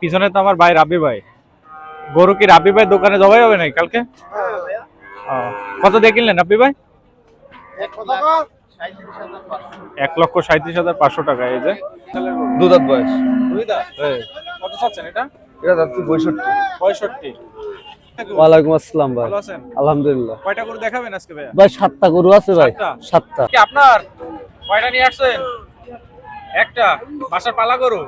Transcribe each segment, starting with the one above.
পিছনে তো আমার ভাই রাবি ভাই। গরু কি রাবি ভাই দোকানে জবাই হবে নাকি কালকে? কত দিয়ে কিনলেন রাবি ভাই? এক লক্ষ সাঁত্রিশ হাজার পাঁচশো টাকা এই যে। দুধাত বয়স। হ্যাঁ। কত চাচ্ছেন এটা? এটা যাচ্ছে পঁয়ষট্টি। পঁয়ষট্টি। ওয়ালাইকুম আসসালাম ভাই। আলহামদুলিল্লাহ। কয়টা গরু দেখাবেন আজকে ভাইয়া? ভাই সাতটা গরু আছে ভাই। সাতটা? সাতটা। কি আপনার? কয়টা নিয়ে আসছেন? একটা? বাসার পালা গরু?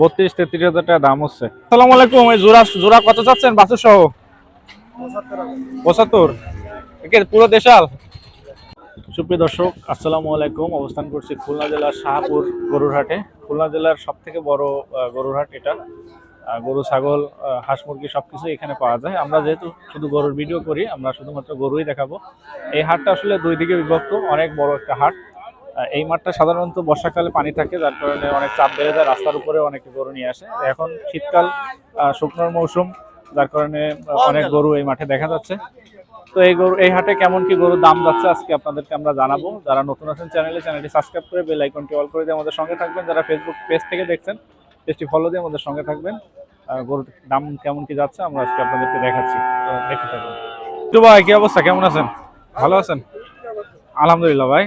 বত্রিশ, তেত্রিশ হাজার টাকা দাম হচ্ছে। আসসালামু আলাইকুম জোড়া কত চাচ্ছেন? বাছুর সহ? পঁচাত্তর। পুরো দেশাল। সুপ্রিয় দর্শক, আসসালামু আলাইকুম। অবস্থান করছি খুলনা জেলার শাহপুর গরুরহাটে খুলনা জেলার সব থেকে বড় গরুরহাট এটা। গরু, ছাগল হাঁস, মুরগি সবকিছু এখানে পাওয়া যায়। আমরা যেহেতু শুধু গরুর ভিডিও করি, আমরা শুধুমাত্র গরুই দেখাবো। এই হাটটা আসলে দুই দিকে বিভক্ত, অনেক বড় একটা হাট। এই মাঠটা সাধারণত বর্ষাকালে পানি থাকে, যার কারণে অনেক চাপ বেড়ে যায়, রাস্তার উপরে অনেক গরু নিয়ে আসে। এখন শীতকাল শুকনোর মৌসুম, যার কারণে অনেক গরু এই মাঠে দেখা যাচ্ছে। তো এই গরু, এই হাটে কেমন কি গরুর দাম যাচ্ছে আজকে আপনাদেরকে আমরা জানাব। যারা নতুন আছেন, চ্যানেলে চ্যানেলটি সাবস্ক্রাইব করে বেল আইকনটি অল করে দিয়ে আমাদের সঙ্গে থাকবেন। যারা ফেসবুক পেজ থেকে দেখছেন পেজটি ফলো দিয়ে আমাদের সঙ্গে থাকবেন। গরুর দাম কেমন কি যাচ্ছে, আমরা আজকে আপনাদেরকে দেখাচ্ছি। দেখতে থাকুন। তো ভাই, কি অবস্থা? কেমন আছেন? ভালো আছেন? আলহামদুলিল্লাহ ভাই।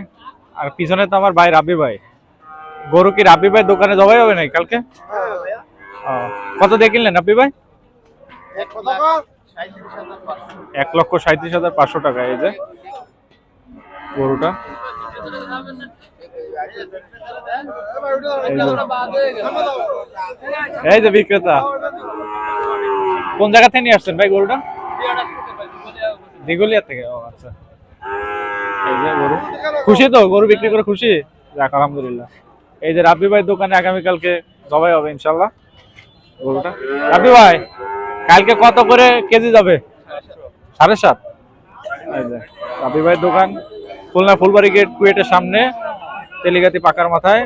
আর পিছনে তো আমার ভাই রাবি ভাই। গরু কি রাবি ভাই দোকানে জবাই হবে নাকি কালকে? কত দিয়ে কিনলেন রাবি ভাই? এক লক্ষ সাঁত্রিশ হাজার পাঁচশো টাকা, এই যে গরুটা। এই যে- বিক্রেতা। কোন জায়গা থেকে নিয়ে আসছেন ভাই গরুটা? দিগুলিয়া থেকে, ও আচ্ছা। গরু। খুশি তো? গরু বিক্রি করে খুশি? যাক আলহামদুলিল্লাহ। এই যে রাব্বি ভাই দোকানে আগামীকালকে জবাই হবে ইনশাল্লাহ গরুটা। রাব্বি ভাই কালকে কত করে কেজি যাবে? সাড়ে সাত। এই যে রাব্বি ভাইয়ের দোকান খুলনা ফুলবাড়ি গেট কুয়েটের সামনে তেলিগাতি পাকার মাথায়।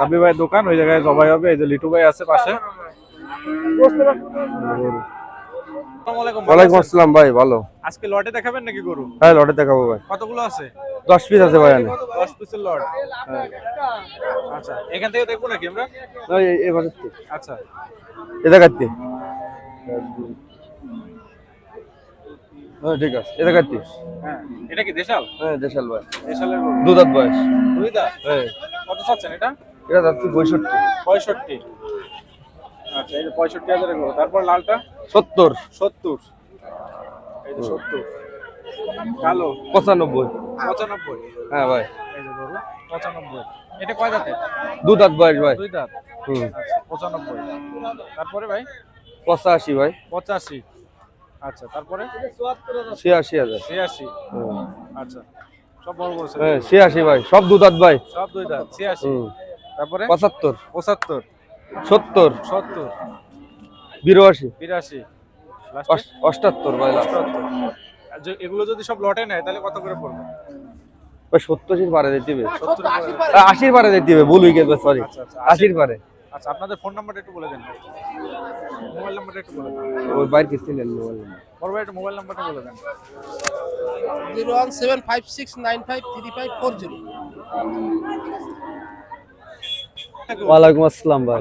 রাব্বি ভাইয়ের দোকান ওই জায়গায় জবাই হবে। এই যে লিটু ভাই আছে পাশে। ওয়ালাইকুম আসসালাম ভাই ভালো। আজকে লটে দেখাবেন নাকি গরু? হ্যাঁ লটে দেখাবো ভাই। কতগুলো আছে? দশ পিস আছে ভাই আমি দশ পিসের লট। আচ্ছা এখান থেকে দেখব নাকি আমরা? এবার আচ্ছা। এটা কাটতে হ্যাঁ ঠিক আছে। এটা কাটতে হ্যাঁ এটা কি দেশাল? হ্যাঁ দেশাল ভাই। দেশালের গরু। দুধাত বয়স। দুই দা হ্যাঁ। কত চাচ্ছেন এটা? এটা যাচ্ছে পঁয়ষট্টি। পঁয়ষট্টি। আচ্ছা এই যে পঁয়ষট্টি হাজারের গরু। তারপর লালটা? সত্তর। সত্তর। এই যে সত্তর। কালো। পঁচানব্বই। পঁচানব্বই। হ্যাঁ ভাই। এই যে গরু পঁচানব্বই। এটা কয় দাঁতের দুধাত বয়স ভাই। দুই দাঁত? হুম। আচ্ছা পঁচানব্বই। তারপরে ভাই? পঁচাশি ভাই। পঁচাশি। আচ্ছা তারপরে? ছিয়াশি হাজার। ছিয়াশি। আচ্ছা সব বড় বড় হ্যাঁ ছিয়াশি ভাই। সব দুধাত ভাই। সব দুই দাঁত ছিয়াশি। তারপরে? পঁচাত্তর। পঁচাত্তর। সত্তর। সত্তর। বিরাশি। বিরাশি। অষ্টাত্তর ভাই এগুলো যদি সব লটে নেয় তাহলে কত করে পড়বে? সত্তরের পারে দিতে হবে আশির পারে দিতে হবে ভুল হয়ে গেল সরি আচ্ছা, আচ্ছা, আচ্ছা। আশির পারে। আচ্ছা আপনাদের ফোন নাম্বারটা একটু বলে দেন। মোবাইল নাম্বারটা একটু বলে দেন। ওই বাইর কিস্তি নেন মোবাইল নাম্বার বড় ভাই একটু মোবাইল নাম্বারটা বলে দেন। 01756953540 ওয়ালাইকুম আসসালাম ভাই।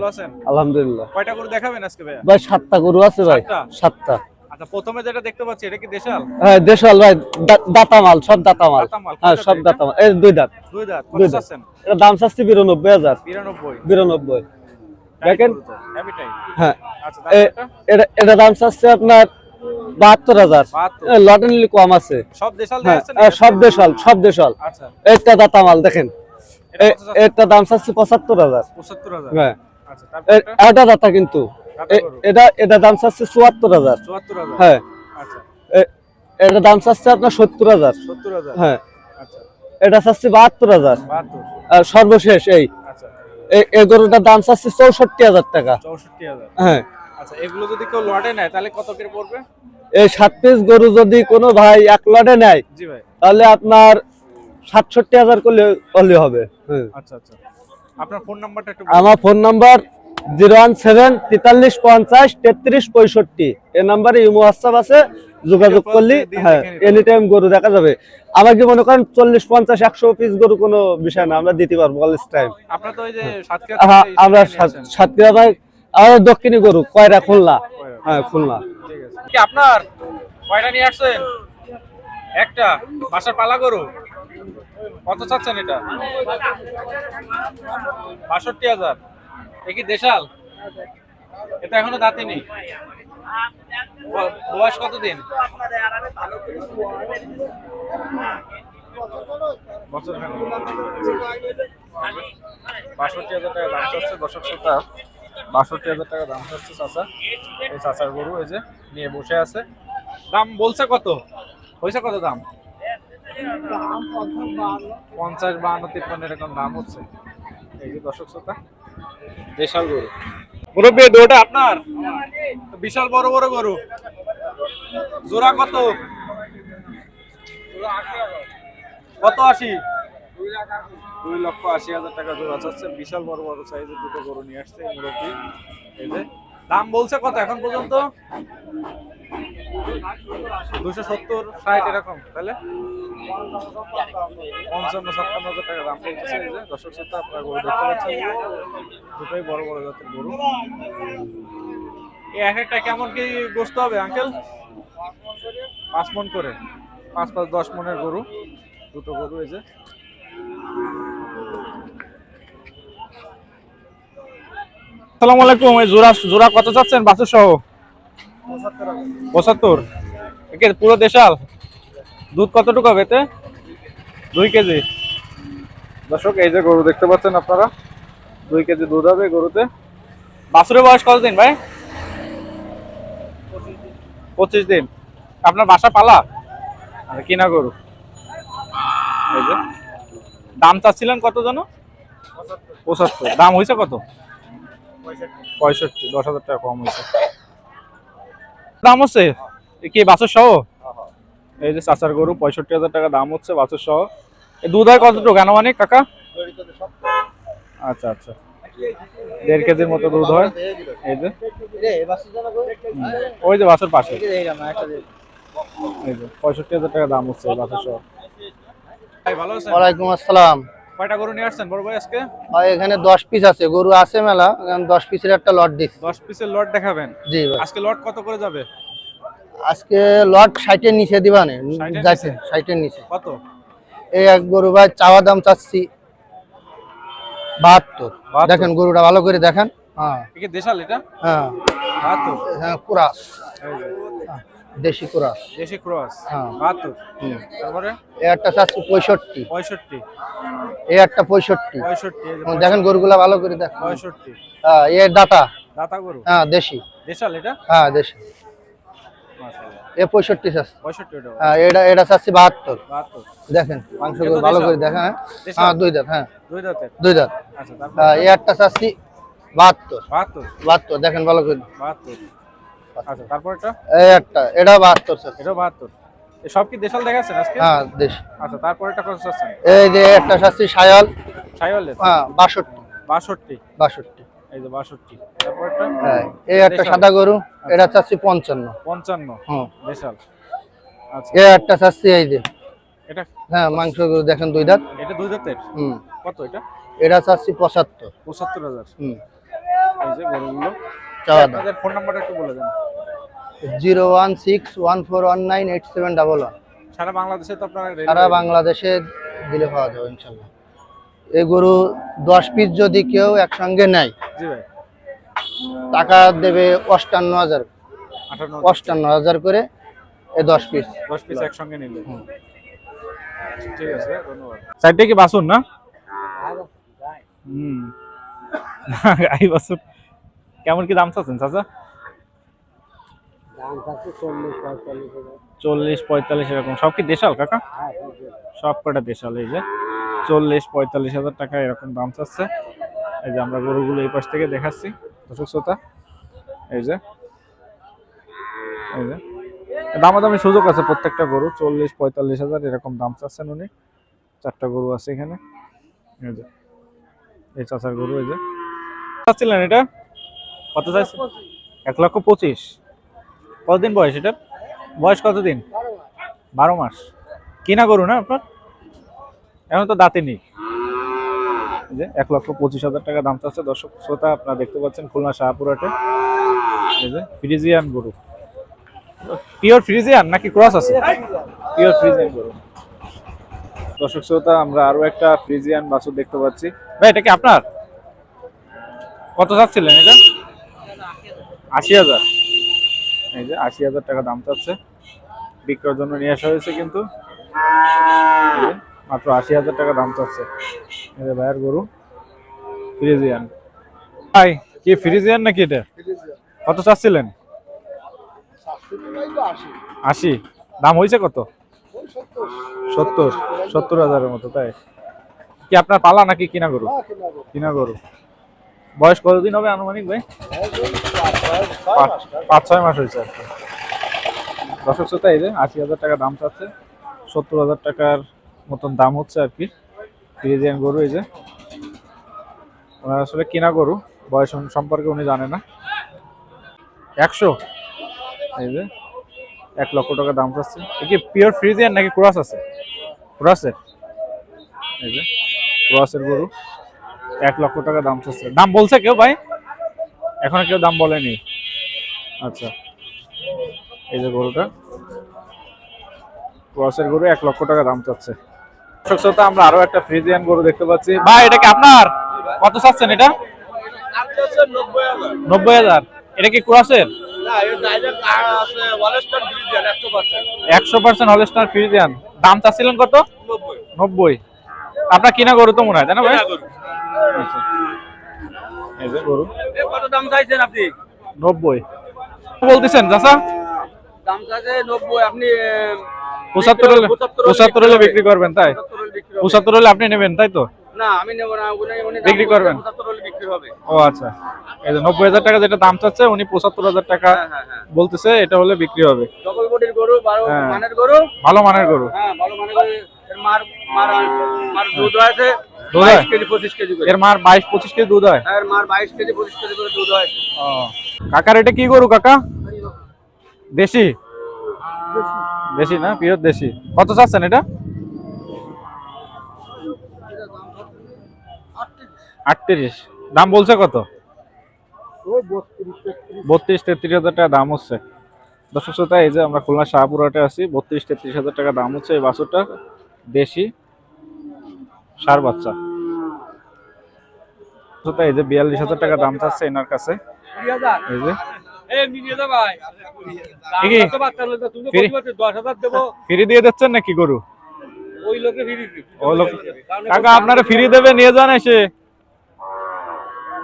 আলহামদুলিল্লাহ। কয়টা করে দেখাবেন আজকে ভাইয়া? ভাই সাতটা গরু আছে ভাই। সাতটা? আচ্ছা প্রথমে যেটা দেখতে পাচ্ছি এটা কি দেশাল? হ্যাঁ দেশাল ভাই দা- দাতা মাল সব দাতা মাল হ্যাঁ সব দাতা মাল এই দুই দাঁত। দুই দাঁত। কত চাচ্ছেন? এটা দাম চাচ্ছি দেখেন? হ্যাঁ। আচ্ছা এটা এটা দাম চাচ্ছে আপনার বাহাত্তর হাজার। কম আছে। সব দেশাল হ্যাঁ হ্যাঁ, সব দেশাল সব দেশাল। আচ্ছা। একটা দাতা মাল দেখেন। এটা দাম চাচ্ছে পঁচাত্তর হাজার। পঁচাত্তর হাজার। হ্যাঁ। আচ্ছা এটা? দাতা কিন্তু। এটা এটা দাম চাচ্ছে চুয়াত্তর হাজার। হ্যাঁ। আচ্ছা। এটা দাম চাচ্ছে আপনার সত্তর হাজার। হ্যাঁ। আচ্ছা। এটা চাচ্ছে বাহাত্তর হাজার। আর সর্বশেষ এই। এই গরুটার দাম চাচ্ছে চৌষট্টি হাজার টাকা। চৌষট্টি হাজার। হ্যাঁ। আচ্ছা এগুলো যদি কেউ লটে নেয় তাহলে কত করে পড়বে? এই সাত পিস গরু যদি কোনো ভাই এক লটে নেয় তাহলে আপনার সাতষট্টি হাজার করলে হলে হবে। আচ্ছা আচ্ছা। আপনার ফোন নাম্বারটা একটু আমার phone number zero one seven তেতাল্লিশ পঞ্চাশ তেত্রিশ পঁয়ষট্টি। এই নাম্বারে ইমো হোয়াটসঅ্যাপ আছে যোগাযোগ করলে হ্যাঁ এনি টাইম গরু দেখা যাবে। আমাকে মনে করেন চল্লিশ পঞ্চাশ একশো পিস গরু কোনো বিষয় না আমরা দিতে পারব অল টাইম আমরা সাতক্ষীরা ভাই আমাদের দক্ষিণী গরু কয়রা খুলনা। হ্যাঁ খুলনা। কি আপনার কয়টা নিয়ে আসছেন? একটা বাসার পালা গরু? কত চাচ্ছেন এটা? বাষট্টি হাজার। এ কি দেশাল? এটা এখনও দাঁতেনি। বয়স কতদিন? বাষট্টি হাজার টাকা দাম বাষট্টি হাজার চাচা। এই চাচার গরু যে নিয়ে বসে আছে। দাম বলছে কত? হয়েছে কত দাম? পঞ্চাশ বাহান্ন, তিপ্পান্ন এরকম দাম হচ্ছে। এই যে দর্শক শ্রোতা, দেশাল গরু। মুরব্বী, দুটা আপনার? বিশাল বড় বড় গরু। জোড়া কত? কত আশি? দুই লক্ষ আশি হাজার টাকা জোড়া চাচ্ছে। বিশাল বড় বড় সাইজের দুটো গরু নিয়ে আসছে মুরব্বী। এই যে দাম বলছে কত এখন পর্যন্ত? দুশো সত্তর এরকম, তাহলে? পঞ্চান্ন হাজার টাকা গরু দেখতে দুটোই বড় বড় গরু। এক একটা কেমন কি গোস্ত হবে, আঙ্কেল? পাঁচ মন করে। পাঁচ পাঁচ দশ মনের গরু। দুটো গরু এই যে। আসসালামু আলাইকুম জোড়া জোড়া কত চাচ্ছেন? বাছুর সহ পঁচাত্তর। একে পুরো দেশাল। দুধ কতটুকু হবে এতে? দুই কেজি। দর্শক, এই যে গরু দেখতে পাচ্ছেন আপনারা, দুই কেজি দুধ হবে গরুতে। বাছুরের বয়স কতদিন ভাই? পঁচিশ দিন। আপনার বাসা পালা? আর কিনা গরু? এই যে। দাম চাচ্ছিলেন কত জানো পঁচাত্তর। দাম হয়েছে কত? পঁয়ষট্টি। দশ হাজার টাকা কম হয়েছে দাম হচ্ছে? কি বাছুর সহ এই যে চাচার গরু পঁয়ষট্টি হাজার টাকা দাম হচ্ছে বাছুর সহ দুধ হয় কতটুকু? আনুমানিক কাকা? আচ্ছা আচ্ছা। দেড় কেজির মতো দুধ হয়। এই যে। ওই যে বাছুর পাশে। এই যে পঁয়ষট্টি হাজার টাকা দাম হচ্ছে বাছুর সহ ভাই ভালো আছেন ওয়ালাইকুম আসসালাম। কয়টা গরু নিয়ে আসছেন বড় ভাই আজকে? ভাই এখানে দশ পিস আছে গরু আছে মেলা এখানে দশ পিসের একটা লট দিচ্ছি। দশ পিসের লট দেখাবেন? জি ভাই। আজকে লট কত করে যাবে? আজকে লট ষাটের নিচে দিবানে 60 এর যাচ্ছে নিচে? নিচে। কত? এই এক গরু ভাই চাওয়া দাম চাচ্ছি বাহাত্তর। 72 দেখেন গরুটা ভালো করে দেখেন। হ্যাঁ। কি দেশাল এটা? হ্যাঁ। বাহাত্তর? হ্যাঁ কুরাস এই যে, হ্যাঁ, দেশি কুরাস। দেশি ক্রস হ্যাঁ। বাহাত্তর। হুম। তারপরে? এই একটা চাচ্ছি পঁয়ষট্টি। পঁয়ষট্টি। এই একটা পঁয়ষট্টি। পঁয়ষট্টি এই যে হুম, দেখেন গরুগুলা ভালো করে দেখেন পঁয়ষট্টি। হ্যাঁ এ ডাটা। দাতা গরু? হ্যাঁ দেশি। দেশাল এটা? হ্যাঁ দেশি। এ পঁয়ষট্টি চাচ্ছি। পঁয়ষট্টি ওটা হ্যাঁ এটা এটা চাচ্ছি বাহাত্তর। বাহাত্তর। দেখেন মাংস এ ভালো করে দেখেন হ্যাঁ? হ্যাঁ দুই দাঁত হ্যাঁ। দুই দাঁতের? দুই দাঁত। আচ্ছা তারপর? হ্যাঁ এই একটা চাচ্ছি বাহাত্তর। বাহাত্তর? বাহাত্তর দেখেন ভালো করে। বাহাত্তর। আচ্ছা তারপর এটা এই একটা এটা বাহাত্তর চাচ্ছি এটাও বাহাত্তর। এ সব কি দেশাল দেখাচ্ছেন আজকে? হ্যাঁ দেশ। আচ্ছা তারপর এটা কত চাচ্ছেন? এই যে একটা চাচ্ছি সায়াল। সাইওয়ালের হ্যাঁ বাষট্টি। বাষট্টি। বাষট্টি। এই যে বাষট্টি। তারপর একটা হ্যাঁ এই একটা সাদা গরু এটা চাচ্ছি পঞ্চান্ন। পঞ্চান্ন। হুম। দেশাল। আচ্ছা। এই একটা চাচ্ছি এই যে। এটা? হ্যাঁ মাংস গরু দেখেন দুই দাঁত। এটা দুই দাঁতের? হুম। কত এটা? এটা চাচ্ছি পঁচাত্তর। পঁচাত্তর হাজার। হুম। এই যে গরুগুলো। চাওয়া দাম ফোন নাম্বারটা একটু বলে দেন। Zero one six one four one nine eight seven double one. সারা বাংলাদেশে তো আপনারা সারা বাংলাদেশে দিলে পাওয়া যাবে ইনশাল্লাহ। এই গরু দশ পিস যদি কেউ একসঙ্গে নেয় টাকা দেবে অষ্টান্ন হাজার। অষ্টান্ন হাজার করে এই দশ পিস দশ পিস একসঙ্গে নিলে। ঠিক আছে ধন্যবাদ। কি বাসুন না? হুম। বাসুন কেমন কি দাম চাচ্ছেন চাচা? চল্লিশ পঁয়তাল্লিশ এরকম। সব কি দেশাল কাকা? সব কটা দেশাল এই যে। চল্লিশ পঁয়তাল্লিশ হাজার টাকা এরকম দাম চাচ্ছে। এই যে আমরা গরুগুলো এই পাশ থেকে দেখাচ্ছি দর্শক শ্রোতা। এই যে। এই যে। দামাদামি সুযোগ আছে প্রত্যেকটা গরু। চল্লিশ পঁয়তাল্লিশ হাজার এরকম দাম চাচ্ছেন উনি। চারটা গরু আছে এখানে। এই যে। এই চাচার গরু এই যে। চাচ্ছিলেন এটা? কত চাইছে? এক লক্ষ পঁচিশ। কতদিন বয়স এটা? বয়স কতদিন? বারো মাস। কিনা গরু না আপনার? এখন তো দাঁতে নেই। যে এক লক্ষ পঁচিশ হাজার টাকা দাম চাচ্ছে। দর্শক শ্রোতা আপনারা দেখতে পাচ্ছেন খুলনা শাহপুরাটে এই যে ফ্রিজিয়ান গরু। পিওর ফ্রিজিয়ান নাকি ক্রস আছে? পিওর ফ্রিজিয়ান গরু। দর্শক শ্রোতা আমরা আরও একটা ফ্রিজিয়ান বাছুর দেখতে পাচ্ছি। ভাই এটা কি আপনার? কত চাচ্ছিলেন এটা? আশি হাজার। এই যে আশি হাজার টাকা দাম চাচ্ছে। বিক্রয়ের জন্য নিয়ে আসা হয়েছে কিন্তু। মাত্র আশি হাজার টাকা দাম চাচ্ছে। এই যে ভাইয়ের গরু। ফ্রিজিয়ান। ভাই, কি ফ্রিজিয়ান নাকি এটা? কত চাচ্ছিলেন? আশি। দাম হয়েছে কত? সত্তর। সত্তর হাজারের মতো, তাই? কি আপনার পালা নাকি কিনা গরু? কিনা গরু। বয়স কতদিন হবে আনুমানিক ভাই? পাঁচ- ছয় মাস হয়েছে আর কি। দর্শক শ্রোতা, এই যে আশি হাজার টাকা দাম চাচ্ছে, সত্তর হাজার টাকার মতন দাম হচ্ছে আর কি। ফ্রিজিয়ান গরু, এই যে। ওনার আসলে কিনা গরু, বয়স সম্পর্কে উনি জানে না। একশো, এই যে। এক লক্ষ টাকা দাম চাচ্ছে। কি পিওর ফ্রিজিয়ান নাকি ক্রস আছে? ক্রসের, এই যে। ক্রসের গরু। এক লক্ষ টাকা দাম চাচ্ছে। দাম বলছে কেউ ভাই? এখনও কেউ দাম বলেনি। আচ্ছা। এই যে গরুটা। ক্রসের গরু এক লক্ষ টাকা দাম চাচ্ছে। দর্শক শ্রোতা, আমরা আরও একটা ফ্রিজিয়ান গরু দেখতে পাচ্ছি। ভাই এটা কি আপনার? কত চাচ্ছেন এটা? নব্বই হাজার। এটা কি ক্রসের? একশো পার্সেন্ট হলস্টার ফ্রিজিয়ান। দাম চাচ্ছিলেন কত? নব্বই। আপনার কিনা গরু তো মনে হয় তাই না ভাই? আচ্ছা। এই যে গরু কত দাম চাইছেন আপনি? নব্বই। বলতেছেন চাচা? দাম চাইছে নব্বই আপনি পঁচাত্তর হলে পঁচাত্তর হলে বিক্রি করবেন তাই? পঁচাত্তর হলে আপনি নেবেন তাই তো? না আমি নেব না উনি উনি দাম বিক্রি করবেন? 75 হলে বিক্রি হবে। ও আচ্ছা। এই যে নব্বই হাজার টাকা যেটা দাম চাচ্ছে উনি পঁচাত্তর হাজার টাকা হ্যাঁ হ্যাঁ হ্যাঁ। বলতেছে এটা হলে বিক্রি হবে। ডবল বডির গরু ভালো। মানের গরু? ভালো মানের গরু। হ্যাঁ ভালো মানের গরু। মার মার মার দুধ আছে। দুধ বাইশ হয়? কেজি পঁচিশ কেজি করে। এর মার বাইশ পঁচিশ কেজি দুধ হয়? এর মার বাইশ কেজি পঁচিশ কেজি করে দুধ হয়। ও। কাকার এটা কি গরু কাকা? দেশি? দেশি না? পিওর দেশি। কত চাচ্ছেন এটা? আটত্রিশ। দাম বলছে কত? বত্রিশ তেত্রিশ হাজার টাকা দাম হচ্ছে। দর্শক শ্রোতা এই যে আমরা খুলনা শাহপুরহাটে আছি বত্রিশ তেত্রিশ হাজার টাকা দাম হচ্ছে এই বাছুরটা দেশি। সার বাচ্চা। এই যে বিয়াল্লিশ হাজার টাকা দাম চাচ্ছে এনার কাছে। এই যে। ফ্রি? দিয়ে দিচ্ছেন নাকি গরু? কাকা আপনারা ফ্রি দেবে নিয়ে যান এসে।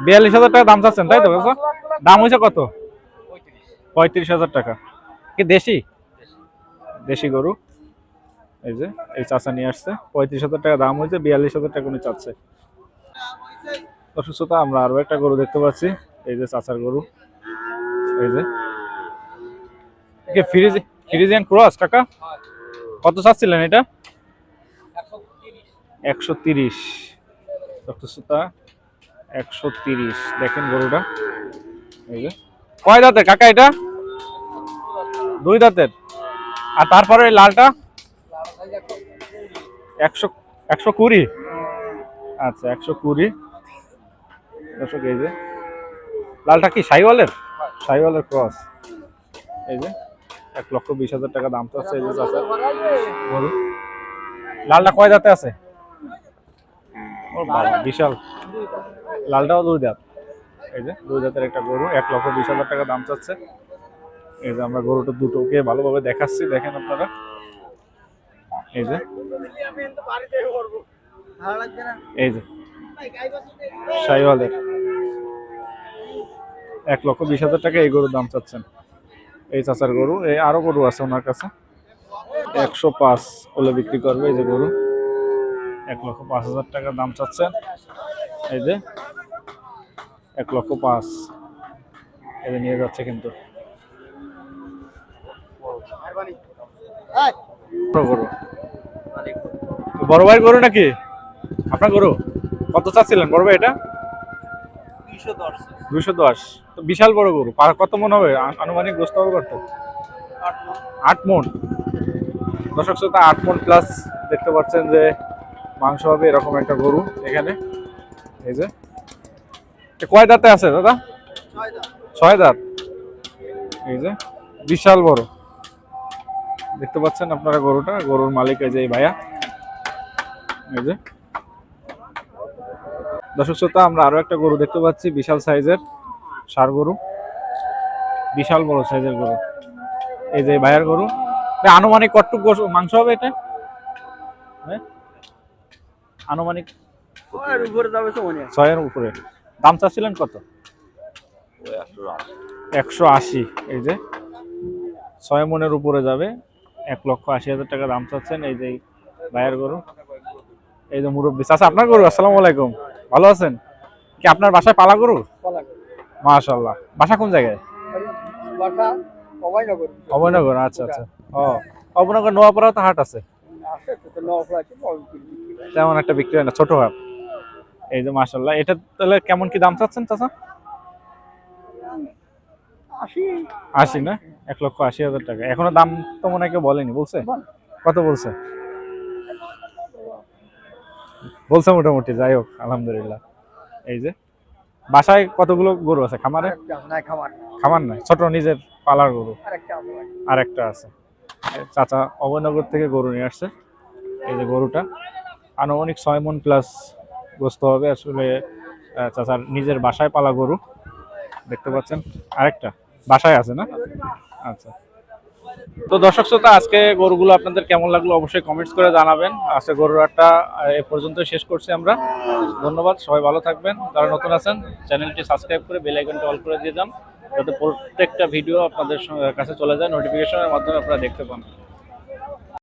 বিয়াল্লিশ হাজার টাকা দাম চাচ্ছেন তাই তো দাম হয়েছে কত? পঁয়ত্রিশ। হাজার টাকা। কি দেশি। দেশি গরু? এই যে, এই চাচা নিয়ে আসছে। পঁয়ত্রিশ হাজার টাকা দাম হয়েছে, বিয়াল্লিশ হাজার টাকা উনি চাচ্ছে। অসুস্থতা, আমরা আরও একটা গরু দেখতে পাচ্ছি। এই যে চাচার গরু। এই যে। কি ফ্রিজ ফ্রিজিয়ান ক্রস, কাকা? কত চাচ্ছিলেন এটা? একশো তিরিশ। রক্তসূতা একশো তিরিশ। দেখেন গরুটা। এই যে। কয় দাঁতের, কাকা এটা? দুই দাঁতের। আর তারপরে লালটা? একশো একশো কুড়ি? আচ্ছা একশো কুড়ি। এই যে। লালটা কি, সাইওয়ালের? সাইওয়ালের ক্রস এই যে, এক লক্ষ বিশ হাজার টাকা দাম তো আছে এই চাচা। গরু লালটা কয় দাঁতে আছে? বিশাল। লালটাও দুই দাঁত। এই যে, দুই দাঁতের একটা গরু, এক লক্ষ বিশ হাজার টাকা দাম চাচ্ছে। এই যে, আমরা গরুটা দুটোকে ভালোভাবে দেখাচ্ছি, দেখেন আপনারা। এই যে। এই যে। শাহিওয়ালের এক লক্ষ বিশ হাজার টাকা এই গরুর দাম চাচ্ছেন। এই চাচার গরু এই আরও গরু আছে ওনার কাছে। একশো পাঁচ হলে বিক্রি করবে এই যে গরু। এক লক্ষ পাঁচ হাজার টাকা দাম চাচ্ছেন। এই যে। এক লক্ষ পাঁচ। এই যে নিয়ে যাচ্ছে কিন্তু। গরু। বড় ভাই গরু নাকি? আপনার গরু? কত চাচ্ছিলেন? বড় ভাই এটা? দুইশো দশ। তো বিশাল বড় গরু। কত মন হবে? আনুমানিক গোস্ত হবে কত? আট মন। দর্শক শ্রোতা আট মন প্লাস দেখতে পাচ্ছেন যে মাংস হবে এরকম একটা গরু এখানে। এই যে। কয় দাঁতে আছে দাদা? ছয় দাঁত। এই যে। বিশাল বড়। দেখতে পাচ্ছেন আপনারা গরুটা? গরুর মালিক এই যে এই ভাইয়া। এই যে। দর্শক শ্রোতা আমরা আরও একটা গরু দেখতে পাচ্ছি বিশাল সাইজের সার গরু। বিশাল বড় সাইজের গরু। এই যে ভাইয়ার গরু। আনুমানিক কতটুকু গোস- মাংস হবে এটা? হ্যাঁ? আনুমানিক ছয়ের উপরে দাম চাচ্ছিলেন কত? একশো আশি। এই যে। ছয় মনের উপরে যাবে। এক লক্ষ আশি হাজার টাকা দাম চাচ্ছেন এই যে এই ভাইয়ের গরু। এই যে মুরব্বী। চাচা আপনার গরু আসসালামু আলাইকুম। ভালো আছেন? কি আপনার বাসায় পালা গরু? মাশাল্লাহ বাসা কোন জায়গায়? অভয়নগর। আচ্ছা আচ্ছা। ও অভয়নগর নোয়াপাড়া তো হাট আছে? তেমন একটা বিক্রি হয় না ছোট হাট। এই যে মাশাল্লাহ এটা তাহলে কেমন কি দাম চাচ্ছেন চাচা? আশি। না? এক লক্ষ আশি হাজার টাকা। এখনও দাম তো মনে হয় কেউ বলেনি বলছে? কত বলছে? বলছে মোটামুটি যাই হোক আলহামদুলিল্লাহ। এই যে বাসায় কতগুলো গরু আছে? খামারে? খামার। নয় ছোট নিজের পালার গরু। আর একটা আছে। চাচা অভয়নগর থেকে গরু নিয়ে আসছে। এই যে গরুটা। আনুমানিক ছয় মন প্লাস গোস্ত হবে আসলে চাচার নিজের বাসায় পালা গরু। দেখতে পাচ্ছেন আরেকটা বাসায় আছে না? আচ্ছা। তো দর্শক শ্রোতা, আজকে গরুগুলো আপনাদের কেমন লাগল অবশ্যই কমেন্টস করে জানাবেন। আজকে গরুর আটটা এ পর্যন্ত শেষ করছি আমরা। ধন্যবাদ, সবাই ভালো থাকবেন। যারা নতুন আছেন, চ্যানেলটি সাবস্ক্রাইব করে বেল আইকনটি অল করে দিয়ে যান, যাতে প্রত্যেকটা ভিডিও আপনাদের কাছে চলে যায় নোটিফিকেশনের মাধ্যমে আপনারা দেখতে পান।